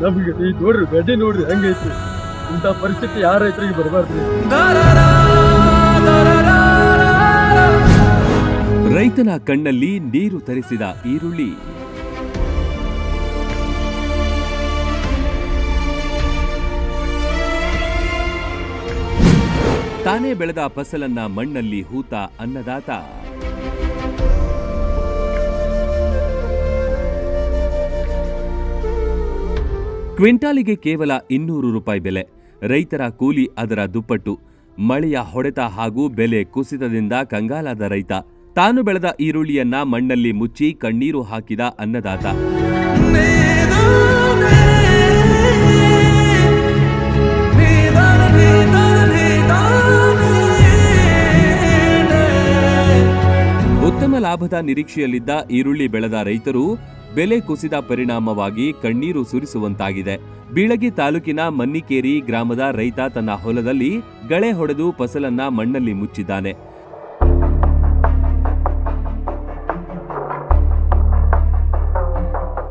ನಮ್ಗೆ ಈ ನೋಡ್ರಿ ಗಡ್ಡಿ ನೋಡ್ರಿ ಹೆಂಗೈತಿ ಇಂಥ ಪರಿಸ್ಥಿತಿ ಯಾರ ರೈತರಿಗೆ ಬರಬಾರ್ದು. ರೈತನ ಕಣ್ಣಲ್ಲಿ ನೀರು ತರಿಸಿದ ಈರುಳ್ಳಿ. ತಾನೇ ಬೆಳೆದ ಫಸಲನ್ನ ಮಣ್ಣಲ್ಲಿ ಹೂತ ಅನ್ನದಾತ. ಕ್ವಿಂಟಾಲಿಗೆ ಕೇವಲ ಇನ್ನೂರು ರೂಪಾಯಿ ಬೆಲೆ. ರೈತರ ಕೂಲಿ ಅದರ ದುಪ್ಪಟ್ಟು. ಮಳೆಯ ಹೊಡೆತ ಹಾಗೂ ಬೆಲೆ ಕುಸಿತದಿಂದ ಕಂಗಾಲಾದ ರೈತ. ತಾನು ಬೆಳೆದ ಈರುಳ್ಳಿಯನ್ನ ಮಣ್ಣಲ್ಲಿ ಮುಚ್ಚಿ ಕಣ್ಣೀರು ಹಾಕಿದ ಅನ್ನದಾತ. ಉತ್ತಮ ಲಾಭದ ನಿರೀಕ್ಷೆಯಲ್ಲಿದ್ದ ಈರುಳ್ಳಿ ಬೆಳೆದ ರೈತರು ಬೆಲೆ ಕುಸಿದ ಪರಿಣಾಮವಾಗಿ ಕಣ್ಣೀರು ಸುರಿಸುವಂತಾಗಿದೆ. ಬೀಳಗಿ ತಾಲೂಕಿನ ಮನ್ನಿಕೇರಿ ಗ್ರಾಮದ ರೈತ ತನ್ನ ಹೊಲದಲ್ಲಿ ಗಳೆ ಹೊಡೆದು ಫಸಲನ್ನ ಮಣ್ಣಲ್ಲಿ ಮುಚ್ಚಿದ್ದಾನೆ.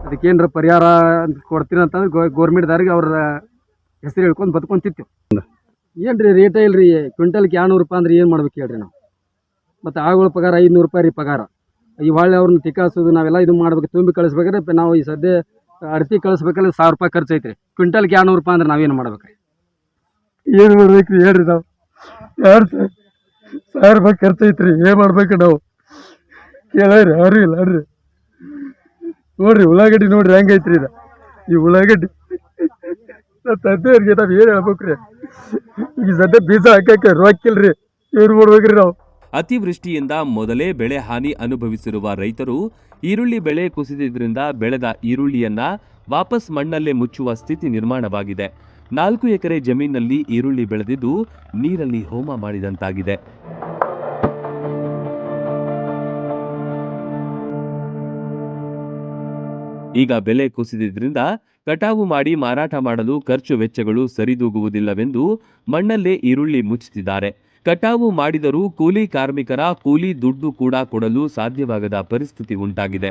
ಅದಕ್ಕೇನ್ರ ಪರಿಹಾರ ಅಂತ ಕೊಡ್ತೀನಿ ಅಂತಂದ್ರೆ ಗೌರ್ಮೆಂಟ್ದವ್ರಿಗೆ ಅವ್ರ ಹೆಸರು ಹೇಳ್ಕೊಂಡು ಬದುಕೊಂತಿತ್ತು ಏನ್ರಿ ರೇಟ ಇಲ್ರಿ? ಕ್ವಿಂಟಲ್ಗೆ ಎರಡ್ನೂರು ರೂಪಾಯಿ ಅಂದ್ರೆ ಏನು ಮಾಡ್ಬೇಕು ಹೇಳ್ರಿ ನಾವು? ಮತ್ತು ಆಳುಗಳ ಪಗಾರ ಐದುನೂರು ರೂಪಾಯಿ ರೀ ಪಗಾರ. ಈ ಹೊಳ್ಳಿ ಅವ್ರನ್ನ ತಿಕ್ಕಾಸೋದು ನಾವೆಲ್ಲ ಇದು ಮಾಡ್ಬೇಕು, ತುಂಬಿ ಕಳಿಸ್ಬೇಕಾದ್ರೆ ನಾವು ಈ ಸದ್ಯ ಅಡ್ತಿ ಕಳಿಸ್ಬೇಕಂದ್ರೆ ಸಾವಿರ ರೂಪಾಯಿ ಖರ್ಚು ಐತ್ರಿ. ಕ್ವಿಂಟಲ್ಗೆ ಎರಡ್ನೂರು ರೂಪಾಯಿ ಅಂದ್ರೆ ನಾವೇನು ಮಾಡ್ಬೇಕ್ರಿ ಏನು ಮಾಡ್ಬೇಕು ರೀ ಹೇಳ್ರಿ ನಾವು. ಯಾರು ಸಾವಿರ ರೂಪಾಯಿ ಖರ್ಚು ಐತ್ರಿ, ಏನು ಮಾಡ್ಬೇಕು ನಾವು? ಕೇಳ್ರಿ ಯಾರು ಇಲ್ಲ ಅಲ್ರಿ ನೋಡ್ರಿ ಉಳ್ಳಾಗಡ್ಡಿ ನೋಡ್ರಿ ಹೆಂಗೈತ್ರಿ ಇದು. ಈ ಉಳ್ಳಾಗಡ್ಡಿ ತಂದೆಯವ್ರಿಗೆ ನಾವು ಏನು ಹೇಳ್ಬೇಕ್ರಿ ಈಗ ಸದ್ಯ ಬೀಜ ಹಾಕಕ್ಕೆ ರೊಕ್ಕಿಲ್ರಿ ಏನು ಮಾಡ್ಬೇಕ್ರಿ ನಾವು. ಅತಿವೃಷ್ಟಿಯಿಂದ ಮೊದಲೇ ಬೆಳೆ ಹಾನಿ ಅನುಭವಿಸಿರುವ ರೈತರು ಈರುಳ್ಳಿ ಬೆಳೆ ಕುಸಿದಿದ್ದರಿಂದ ಬೆಳೆದ ಈರುಳ್ಳಿಯನ್ನ ವಾಪಸ್ ಮಣ್ಣಲ್ಲೇ ಮುಚ್ಚುವ ಸ್ಥಿತಿ ನಿರ್ಮಾಣವಾಗಿದೆ. ನಾಲ್ಕು ಎಕರೆ ಜಮೀನಲ್ಲಿ ಈರುಳ್ಳಿ ಬೆಳೆದಿದ್ದು ನೀರಲ್ಲಿ ಹೋಮ ಮಾಡಿದಂತಾಗಿದೆ. ಈಗ ಬೆಲೆ ಕುಸಿದಿದ್ದರಿಂದ ಕಟಾವು ಮಾಡಿ ಮಾರಾಟ ಮಾಡಲು ಖರ್ಚು ವೆಚ್ಚಗಳು ಸರಿದೂಗುವುದಿಲ್ಲವೆಂದು ಮಣ್ಣಲ್ಲೇ ಈರುಳ್ಳಿ ಮುಚ್ಚುತ್ತಿದ್ದಾರೆ ಕಟಾವು ಮಾಡಿದರೂ ಕೂಲಿ ಕಾರ್ಮಿಕರ ಕೂಲಿ ದುಡ್ಡು ಕೂಡ ಕೊಡಲು ಸಾಧ್ಯವಾಗದ ಪರಿಸ್ಥಿತಿ ಉಂಟಾಗಿದೆ.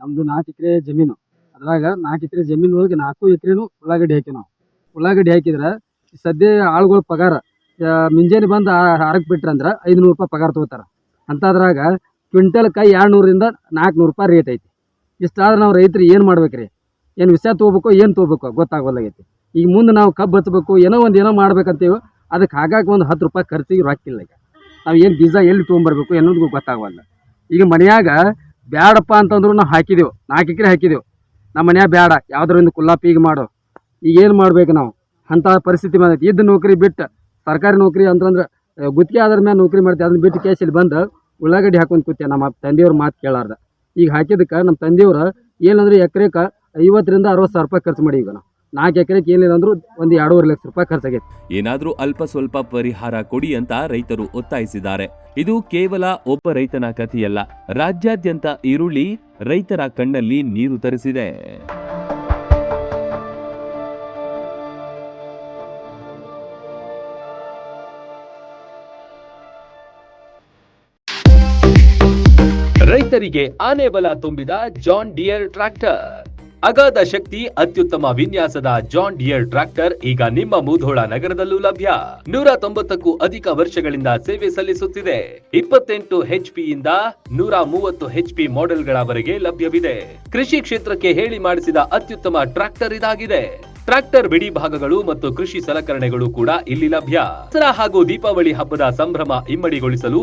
ನಮ್ದು ನಾಲ್ಕು ಎಕರೆ ಜಮೀನು. ಅದ್ರಾಗ ನಾಲ್ಕು ಎಕರೆ ಜಮೀನು ಒಳಗೆ ನಾಲ್ಕು ಎಕರೆನು ಉಳ್ಳಾಗಡ್ಡಿ ಹಾಕಿ ನಾವು ಉಳ್ಳಾಗಡ್ಡಿ ಹಾಕಿದ್ರೆ ಸದ್ಯ ಆಳುಗಳ ಪಗಾರ ಮಿಂಜೇನಿ ಬಂದು ಬಿಟ್ರಂದ್ರ ಬಿಟ್ರ ಅಂದ್ರೆ ಐದುನೂರು ರೂಪಾಯಿ ಪಗಾರ ತಗೋತಾರ. ಅಂಥದ್ರಾಗ ಕ್ವಿಂಟಲ್ಕ ಎರಡು ನೂರಿಂದ ನಾಲ್ಕುನೂರು ರೂಪಾಯಿ ರೇಟ್ ಐತಿ. ಇಷ್ಟಾದ್ರೆ ನಾವು ರೈತರು ಏನು ಮಾಡ್ಬೇಕ್ರಿ? ಏನು ವಿಷ ತೊಗೋಬೇಕು, ಏನು ತೊಗೋಬೇಕು ಗೊತ್ತಾಗೋಲ್ಲಾಗೈತಿ ಈಗ ಮುಂದೆ ನಾವು ಕಬ್ಬು ಹಚ್ಬೇಕು, ಏನೋ ಒಂದು ಏನೋ ಮಾಡ್ಬೇಕಂತೀವಿ, ಅದಕ್ಕೆ ಹಾಗಾಗಿ ಒಂದು ಹತ್ತು ರೂಪಾಯಿ ಖರ್ಚಿಗೆ ರೊಕ್ಕಿಲ್ಲ ಈಗ. ನಾವು ಏನು ಬೀಜ ಎಲ್ಲಿ ತೊಗೊಂಬರ್ಬೇಕು ಅನ್ನೋದು ಗೊತ್ತಾಗವಲ್ಲ ಈಗ ಮನೆಯಾಗ ಬ್ಯಾಡಪ್ಪ ಅಂತಂದ್ರು ನಾವು ಹಾಕಿದೆವು, ನಾಲ್ಕು ಎಕರೆ ಹಾಕಿದೆವು. ನಮ್ಮ ಮನ್ಯಾಗ ಬ್ಯಾಡ, ಯಾವ್ದ್ರಿಂದ ಈಗ ಮಾಡು. ಈಗ ಏನು ಮಾಡ್ಬೇಕು ನಾವು? ಅಂಥ ಪರಿಸ್ಥಿತಿ ಬಂದೈತಿ. ಇದ್ದ ನೌಕರಿ ಬಿಟ್ಟು ಸರ್ಕಾರಿ ನೌಕರಿ ಅಂತಂದ್ರೆ, ಗುತ್ತಿಗೆ ಆದ್ರ ಮೇಲೆ ನೌಕರಿ ಮಾಡ್ತೀವಿ ಅದನ್ನ ಬಿಟ್ಟು ಕೇಸಲ್ಲಿ ಬಂದು ಉಳ್ಳಾಗಡ್ಡಿ ಹಾಕೊಂಡು ಕೂತೆ ನಮ್ಮ ತಂದೆಯವ್ರ ಮಾತು ಕೇಳಾರ್ದ. ಈಗ ಹಾಕಿದಕ್ಕೆ ನಮ್ಮ ತಂದೆಯವ್ರು ಏನಂದ್ರೆ ಎಕರೆಗೆ ಐವತ್ತರಿಂದ ಅರವತ್ತು ಸಾವಿರ ರೂಪಾಯಿ ಖರ್ಚು ಮಾಡಿ ಈಗ ನಾವು. ನಾಲ್ಕು ಎಕರೆಗೆ ಏನಿಲ್ಲ ಅಂದ್ರೂ ಒಂದು ಎರಡೂವರೆ ಲಕ್ಷ ರೂಪಾಯಿ ಖರ್ಚಾಗೈತೆ ಏನಾದರೂ ಅಲ್ಪ ಸ್ವಲ್ಪ ಪರಿಹಾರ ಕೊಡಿ ಅಂತ ರೈತರು ಒತ್ತಾಯಿಸಿದ್ದಾರೆ. ಇದು ಕೇವಲ ಒಬ್ಬ ರೈತನ ಕಥೆಯಲ್ಲ. ರಾಜ್ಯಾದ್ಯಂತ ಈರುಳ್ಳಿ ರೈತರ ಕಣ್ಣಲ್ಲಿ ನೀರು ತರಿಸಿದೆ. ರೈತರಿಗೆ ಆನೆ ಬಲ ತುಂಬಿದ ಜಾನ್ ಡಿಯರ್ ಟ್ರ್ಯಾಕ್ಟರ್. ಅಗಾಧ ಶಕ್ತಿ, ಅತ್ಯುತ್ತಮ ವಿನ್ಯಾಸದ ಜಾನ್ ಡಿಯರ್ ಟ್ರ್ಯಾಕ್ಟರ್ ಈಗ ನಿಮ್ಮ ಮುಧೋಳ ನಗರದಲ್ಲೂ ಲಭ್ಯ. ನೂರ ತೊಂಬತ್ತಕ್ಕೂ ಅಧಿಕ ವರ್ಷಗಳಿಂದ ಸೇವೆ ಸಲ್ಲಿಸುತ್ತಿದೆ. ಇಪ್ಪತ್ತೆಂಟು ಹೆಚ್ ಇಂದ ನೂರ ಮೂವತ್ತು ಹೆಚ್ಪಿ ಮಾಡೆಲ್ಗಳವರೆಗೆ ಲಭ್ಯವಿದೆ. ಕೃಷಿ ಕ್ಷೇತ್ರಕ್ಕೆ ಹೇಳಿ ಮಾಡಿಸಿದ ಅತ್ಯುತ್ತಮ ಟ್ರ್ಯಾಕ್ಟರ್ ಇದಾಗಿದೆ. ಟ್ರ್ಯಾಕ್ಟರ್ ಬಿಡಿ ಭಾಗಗಳು ಮತ್ತು ಕೃಷಿ ಸಲಕರಣೆಗಳು ಕೂಡ ಇಲ್ಲಿ ಲಭ್ಯ. ದಸರಾ ಹಾಗೂ ದೀಪಾವಳಿ ಹಬ್ಬದ ಸಂಭ್ರಮ ಇಮ್ಮಡಿಗೊಳಿಸಲು